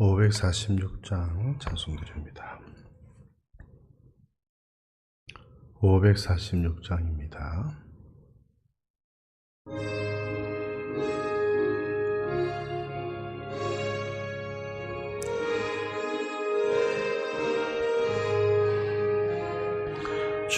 546장 찬송드립니다. 546장입니다.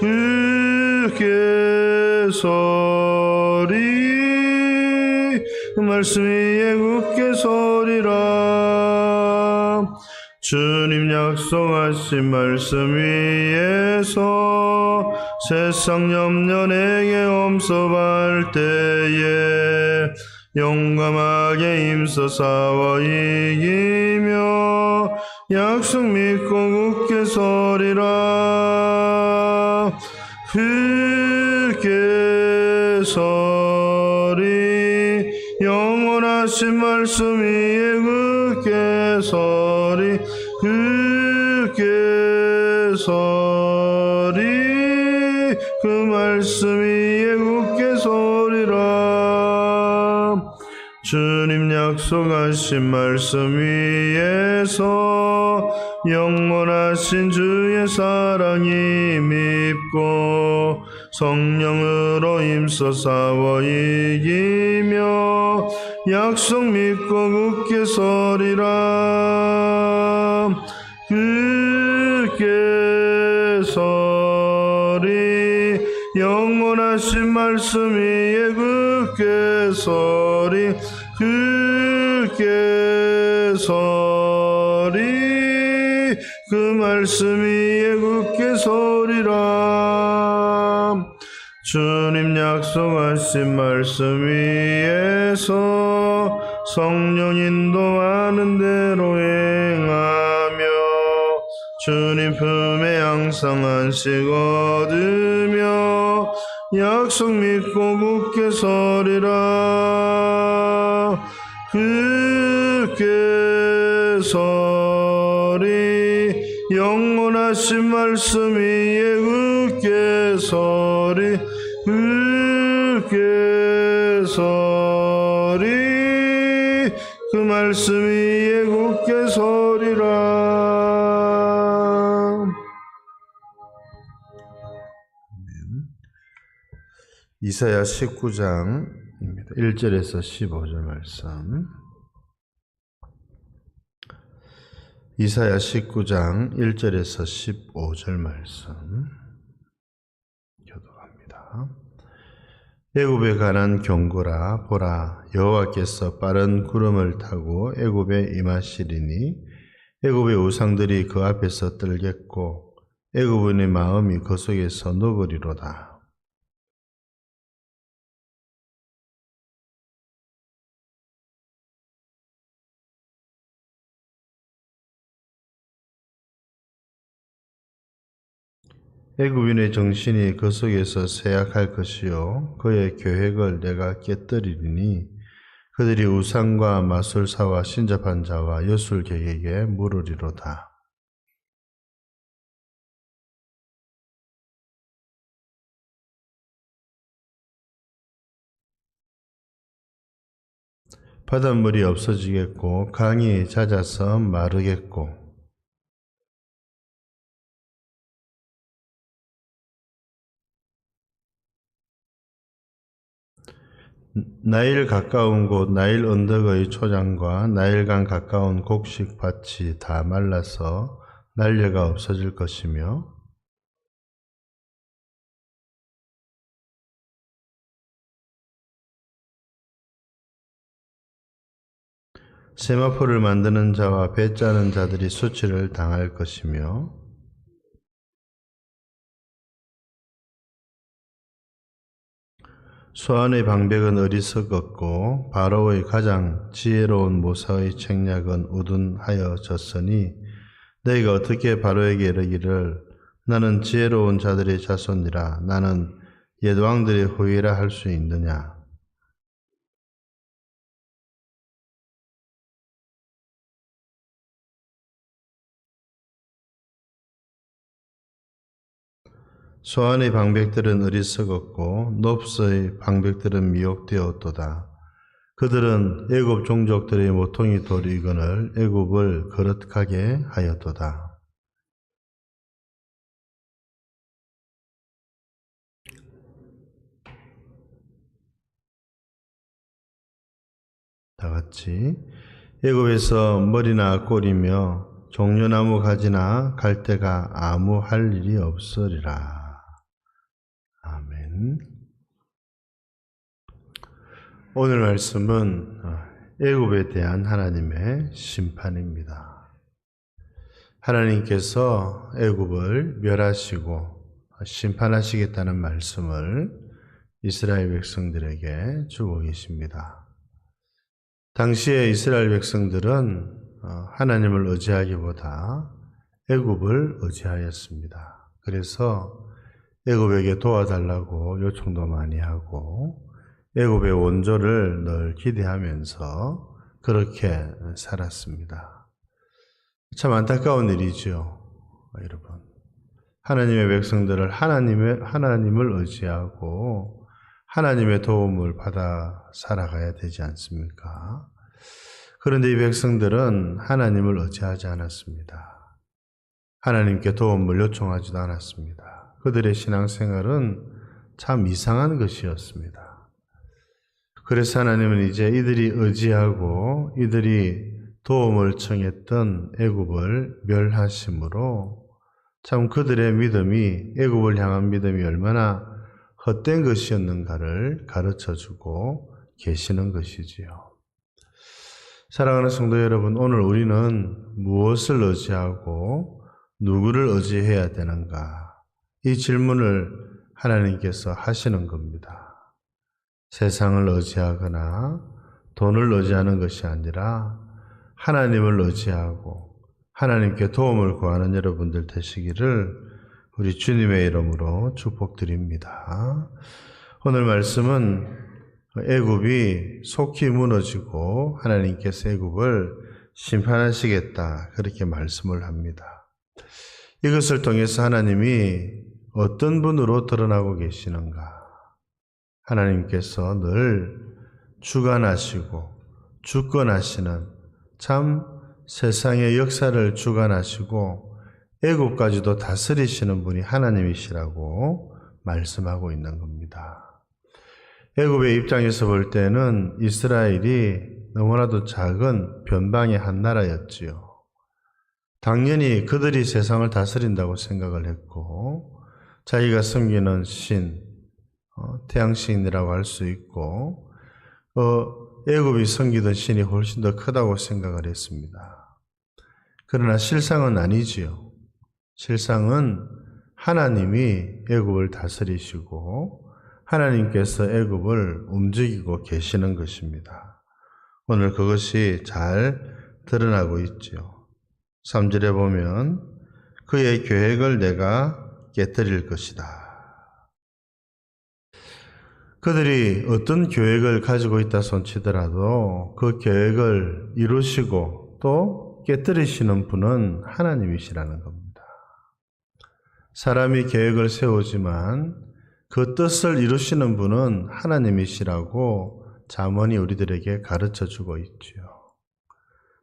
굳게 서리 그 말씀 위에 굳게 서리라. 주님 약속하신 말씀 위에서 세상 염려 내게 엄습할 때에 용감하게 힘써 싸워 이기며 약속 믿고 굳게 서리라 굳게 서리 영원하신 말씀 위에 굳게 서리 굳게 서리 그 말씀 위에 굳게 서리라. 주님 약속하신 말씀 위에서 영원하신 주의 사랑이 밉고 성령으로 힘써 싸워 이기며 약속 믿고 굳게 서리라. 굳게 서리. 영원하신 말씀 위에 굳게 서리. 굳게 서리. 그 말씀 위에 굳게 서리라. 주님 약속하신 말씀 위에서 성령 인도하는 대로 행하며 주님 품에 항상 안식 얻으며 약속 믿고 굳게 서리라. 굳게 서리 영원하신 말씀 위에 굳게 서리 굳게 서리 그 말씀 위에 굳게 서리라 이사야 19장입니다. 1절에서 15절 말씀. 이사야 19장 1절에서 15절 말씀. 교도합니다. 애굽에 관한 경고라 보라 여호와께서 빠른 구름을 타고 애굽에 임하시리니 애굽의 우상들이 그 앞에서 떨겠고 애굽인의 마음이 그 속에서 녹으리로다. 애굽인의 정신이 그 속에서 쇠약할 것이요 그의 계획을 내가 깨뜨리리니 그들이 우상과 마술사와 신접한 자와 여술객에게 물으리로다. 바닷물이 없어지겠고 강이 잦아서 마르겠고 나일 가까운 곳 나일 언덕의 초장과 나일강 가까운 곡식 밭이 다 말라서 날려가 없어질 것이며 세마포를 만드는 자와 배 짜는 자들이 수치를 당할 것이며 소안의 방백은 어리석었고 바로의 가장 지혜로운 모사의 책략은 우둔하여졌으니 너희가 어떻게 바로에게 이르기를 나는 지혜로운 자들의 자손이라 나는 옛 왕들의 후예라 할 수 있느냐 소안의 방백들은 어리석었고 놉스의 방백들은 미혹되었도다. 그들은 애굽 종족들의 모퉁이 돌이건을 애굽을 거릇하게 하였도다. 다 같이 애굽에서 머리나 꼬리며 종려나무 가지나 갈대가 아무 할 일이 없으리라. 아멘. 오늘 말씀은 어, 애굽에 대한 하나님의 심판입니다. 하나님께서 애굽을 멸하시고 심판하시겠다는 말씀을 이스라엘 백성들에게 주고 계십니다. 당시에 이스라엘 백성들은 어, 하나님을 의지하기보다 애굽을 의지하였습니다. 그래서 애굽에게 도와달라고 요청도 많이 하고 애굽의 원조를 늘 기대하면서 그렇게 살았습니다. 참 안타까운 일이죠, 여러분. 하나님의 백성들을 하나님의 하나님을 의지하고 하나님의 도움을 받아 살아가야 되지 않습니까? 그런데 이 백성들은 하나님을 의지하지 않았습니다. 하나님께 도움을 요청하지도 않았습니다. 그들의 신앙생활은 참 이상한 것이었습니다. 그래서 하나님은 이제 이들이 의지하고 이들이 도움을 청했던 애굽을 멸하심으로 참 그들의 믿음이 애굽을 향한 믿음이 얼마나 헛된 것이었는가를 가르쳐 주고 계시는 것이지요. 사랑하는 성도 여러분, 오늘 우리는 무엇을 의지하고 누구를 의지해야 되는가? 이 질문을 하나님께서 하시는 겁니다. 세상을 의지하거나 돈을 의지하는 것이 아니라 하나님을 의지하고 하나님께 도움을 구하는 여러분들 되시기를 우리 주님의 이름으로 축복드립니다. 오늘 말씀은 애굽이 속히 무너지고 하나님께서 애굽을 심판하시겠다 그렇게 말씀을 합니다. 이것을 통해서 하나님이 어떤 분으로 드러나고 계시는가? 하나님께서 늘 주관하시고 주권하시는 참 세상의 역사를 주관하시고 애굽까지도 다스리시는 분이 하나님이시라고 말씀하고 있는 겁니다. 애굽의 입장에서 볼 때는 이스라엘이 너무나도 작은 변방의 한 나라였지요. 당연히 그들이 세상을 다스린다고 생각을 했고 자기가 섬기는 신, 어, 태양신이라고 할 수 있고 어, 애굽이 섬기던 신이 훨씬 더 크다고 생각을 했습니다. 그러나 실상은 아니지요. 실상은 하나님이 애굽을 다스리시고 하나님께서 애굽을 움직이고 계시는 것입니다. 오늘 그것이 잘 드러나고 있지요. 3절에 보면 그의 계획을 내가 깨뜨릴 것이다. 그들이 어떤 계획을 가지고 있다 손치더라도 그 계획을 이루시고 또 깨뜨리시는 분은 하나님이시라는 겁니다. 사람이 계획을 세우지만 그 뜻을 이루시는 분은 하나님이시라고 자문이 우리들에게 가르쳐 주고 있지요.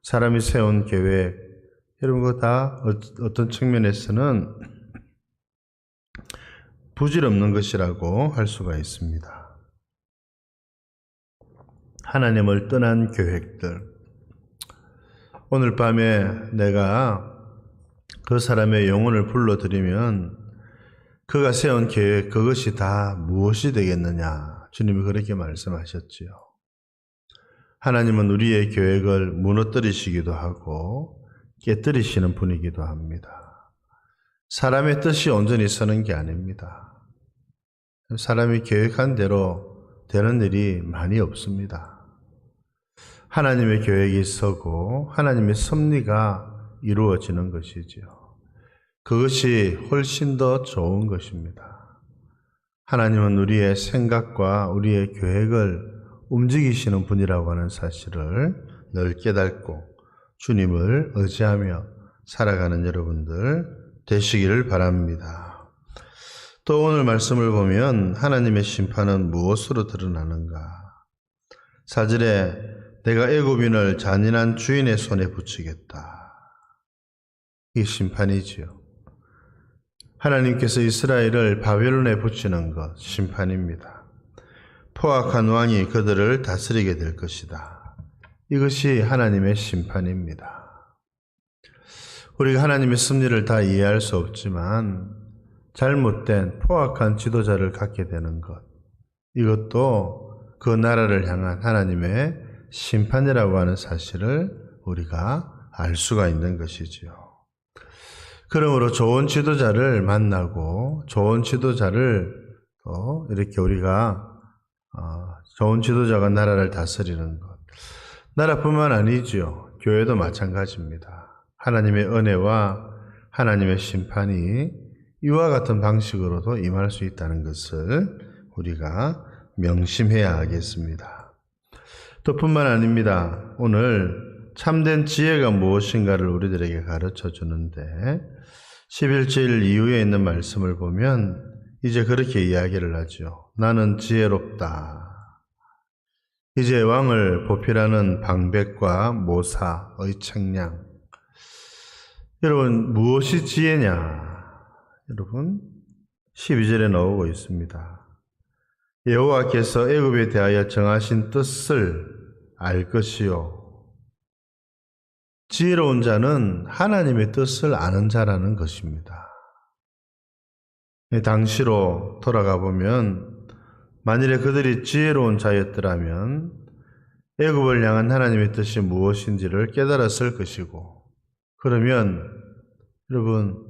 사람이 세운 계획, 여러분 그다 어떤 측면에서는 부질없는 것이라고 할 수가 있습니다. 하나님을 떠난 계획들. 오늘 밤에 내가 그 사람의 영혼을 불러들이면 그가 세운 계획, 그것이 다 무엇이 되겠느냐. 주님이 그렇게 말씀하셨지요. 하나님은 우리의 계획을 무너뜨리시기도 하고 깨뜨리시는 분이기도 합니다. 사람의 뜻이 온전히 서는 게 아닙니다. 사람이 계획한 대로 되는 일이 많이 없습니다. 하나님의 계획이 서고 하나님의 섭리가 이루어지는 것이지요. 그것이 훨씬 더 좋은 것입니다. 하나님은 우리의 생각과 우리의 계획을 움직이시는 분이라고 하는 사실을 늘 깨닫고 주님을 의지하며 살아가는 여러분들 되시기를 바랍니다. 또 오늘 말씀을 보면 하나님의 심판은 무엇으로 드러나는가? 사절에 내가 애굽인을 잔인한 주인의 손에 붙이겠다. 이 심판이지요. 하나님께서 이스라엘을 바벨론에 붙이는 것 심판입니다. 포악한 왕이 그들을 다스리게 될 것이다. 이것이 하나님의 심판입니다. 우리가 하나님의 섭리를 다 이해할 수 없지만 잘못된 포악한 지도자를 갖게 되는 것 이것도 그 나라를 향한 하나님의 심판이라고 하는 사실을 우리가 알 수가 있는 것이지요. 그러므로 좋은 지도자를 만나고 좋은 지도자를 또 이렇게 우리가 어, 좋은 지도자가 나라를 다스리는 것. 나라뿐만 아니죠. 교회도 마찬가지입니다. 하나님의 은혜와 하나님의 심판이 이와 같은 방식으로도 임할 수 있다는 것을 우리가 명심해야 하겠습니다. 또 뿐만 아닙니다. 오늘 참된 지혜가 무엇인가를 우리들에게 가르쳐 주는데 11절 이후에 있는 말씀을 보면 이제 그렇게 이야기를 하죠. 나는 지혜롭다. 이제 왕을 보필하는 방백과 모사, 의청량. 여러분, 무엇이 지혜냐? 여러분, 12절에 나오고 있습니다. 여호와께서 애굽에 대하여 정하신 뜻을 알 것이요. 지혜로운 자는 하나님의 뜻을 아는 자라는 것입니다. 당시로 돌아가 보면 만일에 그들이 지혜로운 자였더라면 애굽을 향한 하나님의 뜻이 무엇인지를 깨달았을 것이고 그러면 여러분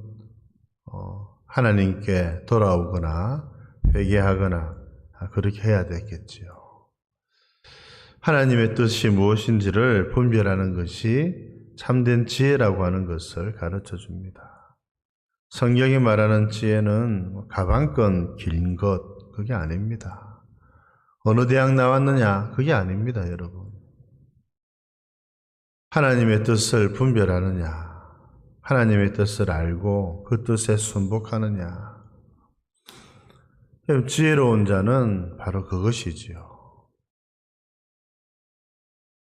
어, 하나님께 돌아오거나 회개하거나 그렇게 해야 되겠지요. 하나님의 뜻이 무엇인지를 분별하는 것이 참된 지혜라고 하는 것을 가르쳐 줍니다. 성경이 말하는 지혜는 가방끈 긴 것, 그게 아닙니다. 어느 대학 나왔느냐, 그게 아닙니다, 여러분. 하나님의 뜻을 분별하느냐, 하나님의 뜻을 알고 그 뜻에 순복하느냐. 지혜로운 자는 바로 그것이지요.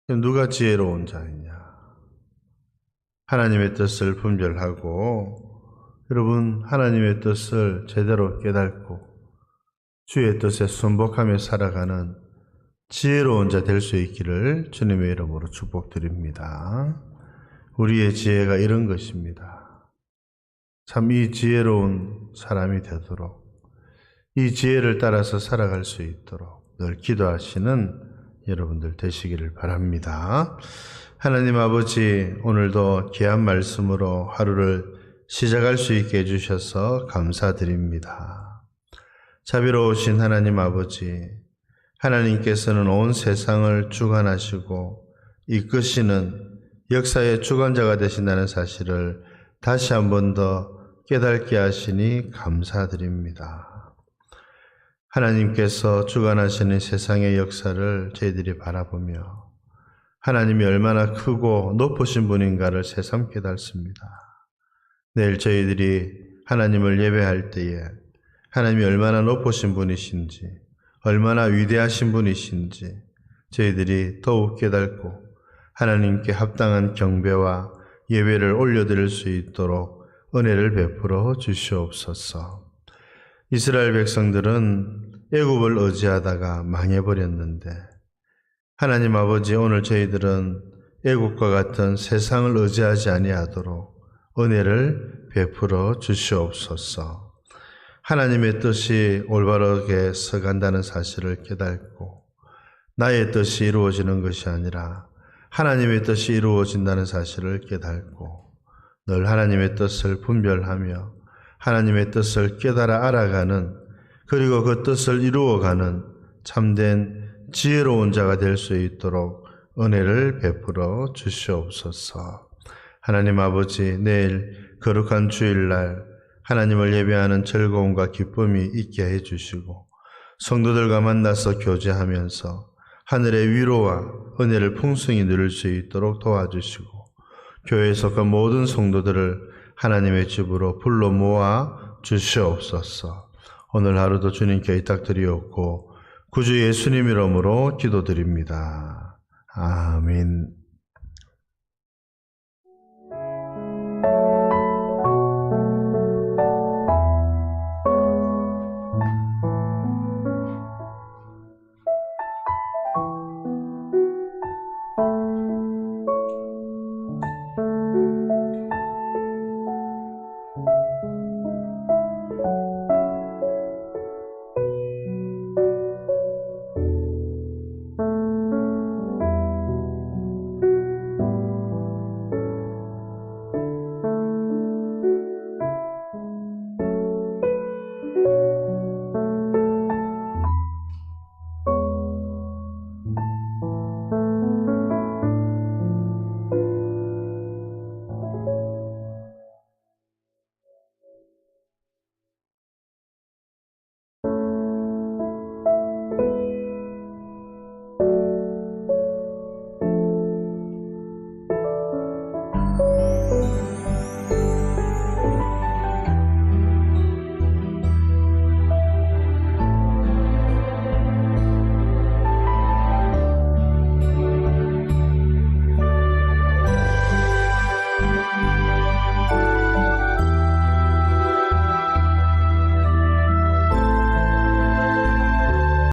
누가 지혜로운 자이냐? 하나님의 뜻을 분별하고 여러분 하나님의 뜻을 제대로 깨닫고 주의 뜻에 순복하며 살아가는 지혜로운 자 될 수 있기를 주님의 이름으로 축복드립니다. 우리의 지혜가 이런 것입니다. 참 이 지혜로운 사람이 되도록 이 지혜를 따라서 살아갈 수 있도록 늘 기도하시는 여러분들 되시기를 바랍니다. 하나님 아버지 오늘도 귀한 말씀으로 하루를 시작할 수 있게 해주셔서 감사드립니다. 자비로우신 하나님 아버지, 하나님께서는 온 세상을 주관하시고 이끄시는 역사의 주관자가 되신다는 사실을 다시 한 번 더 깨닫게 하시니 감사드립니다. 하나님께서 주관하시는 세상의 역사를 저희들이 바라보며 하나님이 얼마나 크고 높으신 분인가를 새삼 깨닫습니다. 내일 저희들이 하나님을 예배할 때에 하나님이 얼마나 높으신 분이신지, 얼마나 위대하신 분이신지 저희들이 더욱 깨닫고 하나님께 합당한 경배와 예배를 올려드릴 수 있도록 은혜를 베풀어 주시옵소서. 이스라엘 백성들은 애굽을 의지하다가 망해버렸는데 하나님 아버지 오늘 저희들은 애국과 같은 세상을 의지하지 아니하도록 은혜를 베풀어 주시옵소서. 하나님의 뜻이 올바르게 서간다는 사실을 깨닫고 나의 뜻이 이루어지는 것이 아니라 하나님의 뜻이 이루어진다는 사실을 깨닫고 늘 하나님의 뜻을 분별하며 하나님의 뜻을 깨달아 알아가는 그리고 그 뜻을 이루어가는 참된 지혜로운 자가 될 수 있도록 은혜를 베풀어 주시옵소서. 하나님 아버지, 내일 거룩한 주일날 하나님을 예배하는 즐거움과 기쁨이 있게 해 주시고 성도들과 만나서 교제하면서 하늘의 위로와 은혜를 풍성히 누릴 수 있도록 도와주시고 교회에 속한 모든 성도들을 하나님의 집으로 불러 모아 주시옵소서. 오늘 하루도 주님께 의탁드리옵고 구주 예수님 이름으로 기도드립니다. 아멘.